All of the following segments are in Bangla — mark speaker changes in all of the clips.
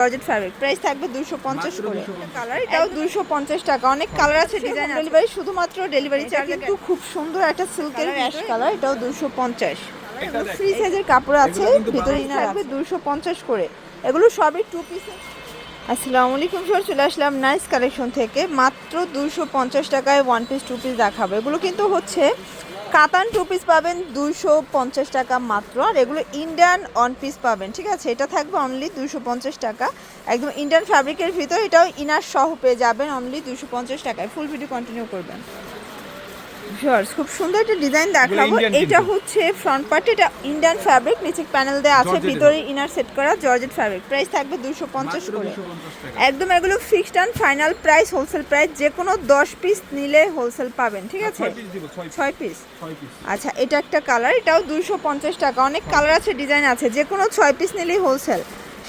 Speaker 1: জর্জেট ফ্যাব্রিক প্রাইস থাকবে দুশো পঞ্চাশ করে। কালার এটাও দুশো পঞ্চাশ টাকা। অনেক কালার আছে ডিজাইন ডেলিভারি শুধুমাত্র ডেলিভারি চার্জ কিন্তু খুব সুন্দর একটা সিল্কের অ্যাশ কালার এটাও দুশো পঞ্চাশ। ফ্রি সাইজের কাপড় আছে ভিতরে থাকবে দুশো পঞ্চাশ করে। এগুলো সবই টু পিস আসসালামু আলাইকুম স্যার চলে আসলাম নাইস কালেকশন থেকে। মাত্র দুশো পঞ্চাশ টাকায় ওয়ান পিস টু পিস দেখাবো। এগুলো কিন্তু হচ্ছে কাতান টু পিস পাবেন দুইশো পঞ্চাশ টাকা মাত্র। আর এগুলো ইন্ডিয়ান ওয়ান পিস পাবেন, ঠিক আছে? এটা থাকবে অনলি দুইশো পঞ্চাশ টাকা। একদম ইন্ডিয়ান ফ্যাব্রিকের ভিতর এটাও ইনার সহ পেয়ে যাবেন অনলি দুইশো পঞ্চাশ টাকায়। ফুল ভিডিও কন্টিনিউ করবেন। ভিউয়ার্স খুব সুন্দর একটা ডিজাইন দেখাবো। এটা হচ্ছে ফ্রন্ট পার্ট এটা ইন্ডিয়ান ফ্যাব্রিক নিচে প্যানেল দেওয়া আছে ভিতরে ইনার সেট করা জর্জেট ফ্যাব্রিক প্রাইস থাকবে দুশো পঞ্চাশ করে। একদম এগুলো fixed and final price wholesale price যে কোনো দশ পিস নিলে হোলসেল পাবেন ঠিক আছে?
Speaker 2: ছয় পিস।
Speaker 1: আচ্ছা এটা একটা কালার এটাও দুশো পঞ্চাশ টাকা। অনেক কালার আছে ডিজাইন আছে যে কোনো ছয় পিস নিলেই হোলসেল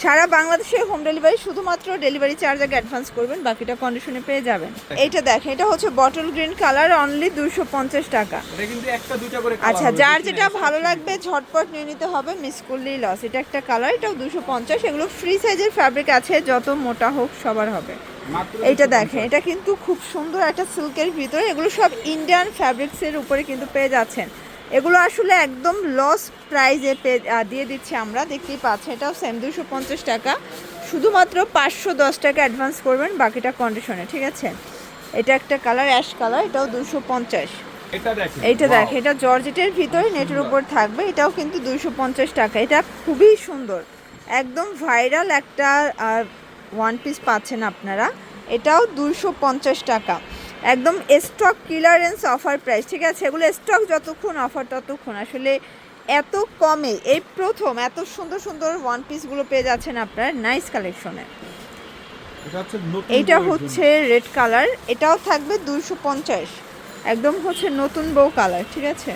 Speaker 1: সারা বাংলাদেশে হোম ডেলিভারি শুধুমাত্র ডেলিভারি চার্জ আগে অ্যাডভান্স করবেন বাকিটা কন্ডিশনে পেয়ে যাবেন। এইটা দেখেন এটা হচ্ছে বটল গ্রিন কালার অনলি দুশো পঞ্চাশ টাকা।
Speaker 2: এটা কিন্তু একটা দুইটা করে
Speaker 1: আচ্ছা যার যেটা ভালো লাগবে ঝটপট নিয়ে নিতে হবে মিস করলেই লস এটা একটা কালার এটাও দুশো পঞ্চাশ এগুলো ফ্রি সাইজের ফ্যাব্রিক আছে যত মোটা হোক সবার হবে।
Speaker 2: এটা
Speaker 1: এইটা
Speaker 2: 250
Speaker 1: দেখেন এটা কিন্তু খুব সুন্দর একটা সিল্কের ভিতরে এগুলো সব ইন্ডিয়ান ফ্যাব্রিক্সের উপরে কিন্তু পেয়ে যাচ্ছেন। এগুলো আসলে একদম লস প্রাইজে দিয়ে দিচ্ছি আমরা। দেখতেই পাচ্ছি এটাও সেম দুশো পঞ্চাশ টাকা। শুধুমাত্র পাঁচশো দশ টাকা অ্যাডভান্স করবেন বাকিটা কন্ডিশনে ঠিক আছে? এটা একটা কালার অ্যাশ কালার এটাও দুশো পঞ্চাশ।
Speaker 2: এটা
Speaker 1: দেখ এটা জর্জেটের ভিতরে নেটের উপর থাকবে এটাও কিন্তু দুইশো পঞ্চাশ টাকা। এটা খুবই সুন্দর। একদম ভাইরাল একটা ওয়ান পিস পাচ্ছেন আপনারা। এটাও দুইশো পঞ্চাশ টাকা। একদম স্টক ক্লিয়ারেন্স অফার প্রাইস ঠিক আছে? এগুলো স্টক যতক্ষণ অফার ততক্ষণ। আসলে এত কমে এই প্রথম এত সুন্দর সুন্দর ওয়ান পিসগুলো পেয়ে যাচ্ছেন আপনারা নাইস কালেকশনে
Speaker 2: এটা
Speaker 1: এইটা হচ্ছে রেড কালার এটাও থাকবে দুইশো পঞ্চাশ। একদম হচ্ছে নতুন বউ কালার ঠিক আছে?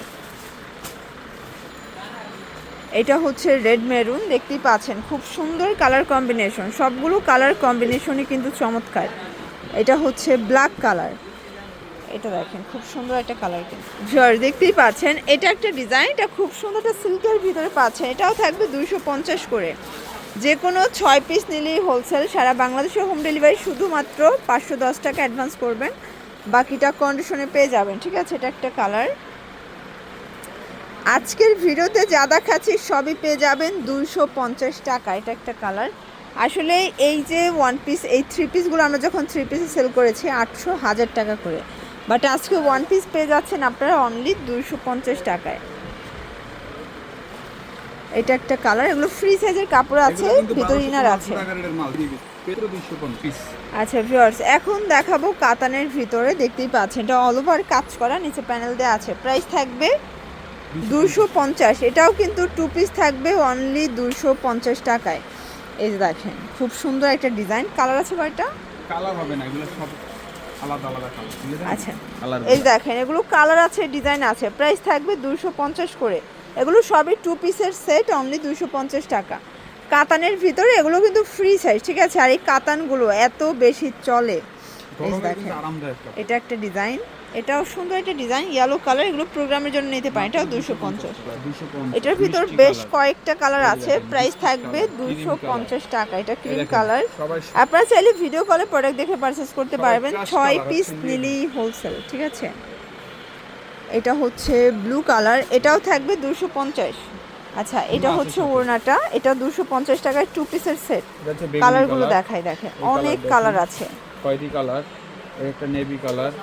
Speaker 1: এটা হচ্ছে রেড মেরুন দেখতেই পাচ্ছেন খুব সুন্দর কালার কম্বিনেশন সবগুলো কালার কম্বিনেশনই কিন্তু চমৎকার। এটা হচ্ছে ব্ল্যাক কালার এটা দেখেন, খুব সুন্দর একটা কালার কিন্তু। ভিউয়ার দেখতেই পাচ্ছেন, এটা একটা ডিজাইন এটা খুব সুন্দর একটা সিল্কের ভিতরে পাচ্ছেন, এটাও থাকবে দুইশো পঞ্চাশ করে। যে কোনো ছয় পিস নিলেই হোলসেল সারা বাংলাদেশে হোম ডেলিভারি শুধুমাত্র পাঁচশো দশ টাকা অ্যাডভান্স করবেন, বাকিটা কন্ডিশনে পেয়ে যাবেন, ঠিক আছে? এটা একটা কালার আজকের ভিডিওতে যা দেখাচ্ছি সবই পেয়ে যাবেন দুইশো পঞ্চাশ টাকা, এটা একটা কালার আসলে এই যে ওয়ান পিস এই থ্রি পিসগুলো আমরা যখন থ্রি পিসে সেল করেছি, আটশো হাজার টাকা করে। বাট আজকে ওয়ান পিস পেয়ে যাচ্ছেন আপনারা অনলি দুইশো পঞ্চাশ টাকায়। এটা একটা কালার এগুলো ফ্রি সাইজের কাপড় আছে ভিতর ইনার আছে।
Speaker 2: টাকার এর মাল দিয়ে দিচ্ছি। পেত্র 250
Speaker 1: আচ্ছা ভিউয়ার্স এখন দেখাবো কাতানের ভিতরে দেখতেই পাচ্ছেন এটা অল ওভার কাজ করা নিচে প্যানেল দেওয়া আছে। প্রাইস থাকবে দুশো পঞ্চাশ এটাও কিন্তু টু পিস থাকবে অনলি দুশো পঞ্চাশ টাকায়। এই যে দেখেন খুব সুন্দর একটা ডিজাইন কালার আছে কয়টা?
Speaker 2: কালার হবে না এগুলো সব আলাদা আলাদা কালার
Speaker 1: আচ্ছা। এই দেখেন এগুলো কালার আছে ডিজাইন আছে। প্রাইস থাকবে দুশো পঞ্চাশ করে। এগুলো সবই টু পিসের সেট অনলি দুশো পঞ্চাশ টাকা। কাতানের ভিতরে এগুলো কিন্তু ফ্রি সাইজ ঠিক আছে? আর এই কাতানগুলো এত বেশি চলে। এটা একটা ডিজাইন এটাও সুন্দর একটা ডিজাইন ইয়েলো কালার এগুলো প্রোগ্রামের জন্য নিতে পারেন। এটাও দুশো পঞ্চাশ। এটার ভিতর বেশ কয়েকটা কালার আছে। প্রাইস থাকবে দুশো পঞ্চাশ টাকা। এটা ক্রিম কালার আপনারা চাইলে ভিডিও কলে প্রোডাক্ট দেখে পারচেস করতে পারবেন। ছয় পিস নিলেই হোলসেল ঠিক আছে? এটা হচ্ছে ব্লু কালার এটাও থাকবে দুশো পঞ্চাশ। আচ্ছা এটা হচ্ছে। ওড়নাটা। এটা দুশো পঞ্চাশ টাকায় টু পিসের সেট কালারগুলো
Speaker 2: দেখায় colour
Speaker 1: অনেক কালার আছে।
Speaker 2: খয়েরি কালার এটা নেভি কালার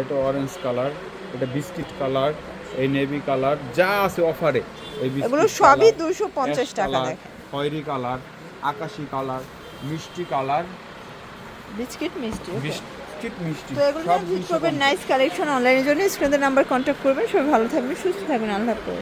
Speaker 2: এটা অরেঞ্জ কালার এটা বিস্কিট কালার এই নেভি কালার যা আছে অফারে এই
Speaker 1: এগুলো সবই
Speaker 2: color,
Speaker 1: দুশো পঞ্চাশ
Speaker 2: ash
Speaker 1: টাকা
Speaker 2: color,
Speaker 1: দেখেন।
Speaker 2: খয়েরি কালার আকাশি কালার মিষ্টি কালার।
Speaker 1: বিস্কিট মিষ্টি
Speaker 2: বিস্কিট মিষ্টি
Speaker 1: তো এগুলো
Speaker 2: 250
Speaker 1: নাইস কালেকশন অনলাইনের জন্য। স্ক্রিনের নাম্বার কন্ট্যাক্ট করবেন। সবাই ভালো থাকবেন সুস্থ থাকবেন। আল্লাহ হাফেজ।